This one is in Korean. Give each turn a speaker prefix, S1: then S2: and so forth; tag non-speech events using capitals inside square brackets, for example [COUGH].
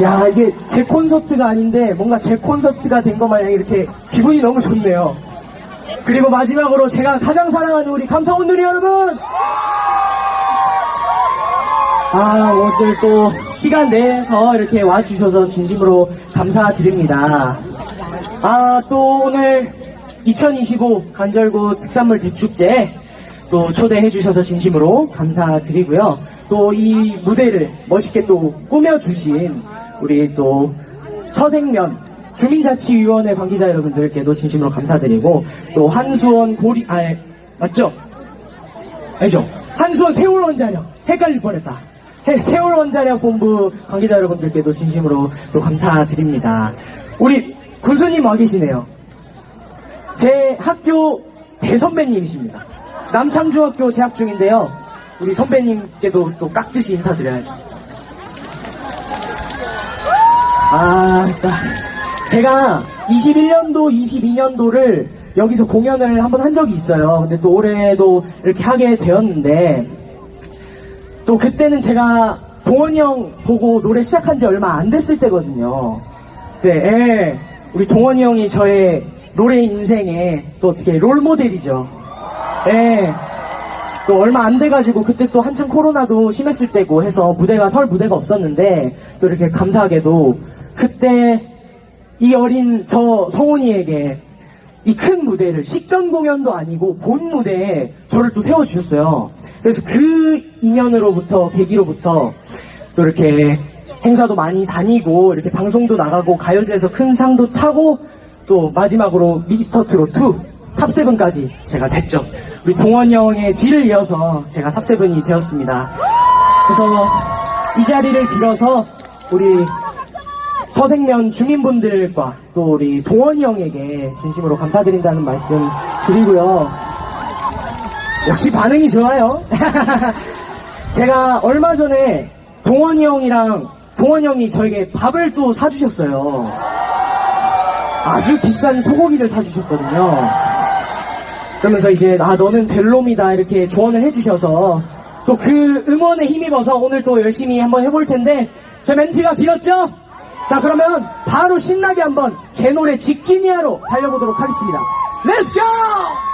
S1: 야, 이게 제 콘서트가 아닌데 뭔가 제 콘서트가 된 것 마냥 이렇게 기분이 너무 좋네요. 그리고 마지막으로 제가 가장 사랑하는 우리 감성훈 누리 여러분! 아, 오늘 또 시간 내서 이렇게 와주셔서 진심으로 감사드립니다. 아, 또 오늘 2025 간절구 특산물 대축제 또 초대해 주셔서 진심으로 감사드리고요. 또 이 무대를 멋있게 또 꾸며주신 우리 또 서생면 주민자치위원회 관계자 여러분들께도 진심으로 감사드리고 또 한수원 고리 아 맞죠? 알죠? 한수원 세월 원자력 헷갈릴 뻔했다. 해- 세월 원자력 본부 관계자 여러분들께도 진심으로 또 감사드립니다. 우리 군수님 와 계시네요. 제 학교 대선배님이십니다. 남창중학교 재학 중인데요. 우리 선배님께도 또 깍듯이 인사드려야죠. 아, 나- 제가 21년도, 22년도를 여기서 공연을 한번 한 적이 있어요. 근데 또 올해도 이렇게 하게 되었는데, 또 그때는 제가 동원이 형 보고 노래 시작한 지 얼마 안 됐을 때거든요. 네, 예. 우리 동원이 형이 저의 노래 인생의 또 어떻게 롤 모델이죠. 예. 또 얼마 안 돼가지고 그때 또 한창 코로나도 심했을 때고 해서 무대가 설 무대가 없었는데 또 이렇게 감사하게도 그때 이 어린 저 성훈이에게 이 큰 무대를 식전 공연도 아니고 본 무대에 저를 또 세워주셨어요. 그래서 그 인연으로부터 계기로부터 또 이렇게 행사도 많이 다니고 이렇게 방송도 나가고 가요제에서 큰 상도 타고 또 마지막으로 미스터 트롯 2 탑7까지 제가 됐죠. 우리 동원이 형의 뒤를 이어서 제가 탑7이 되었습니다. 그래서 이 자리를 빌어서 우리 서생면 주민분들과 또 우리 동원이 형에게 진심으로 감사드린다는 말씀 드리고요. 역시 반응이 좋아요. [LAUGHS] 제가 얼마 전에 동원이 형이랑 동원이 형이 저에게 밥을 또 사주셨어요. 아주 비싼 소고기를 사주셨거든요. 그러면서 이제 아 너는 델롬이다 이렇게 조언을 해주셔서 또 그 응원에 힘입어서 오늘 또 열심히 한번 해볼 텐데 제 멘트가 길었죠? 자 그러면 바로 신나게 한번 제 노래 직진이야로 달려보도록 하겠습니다. 렛츠고!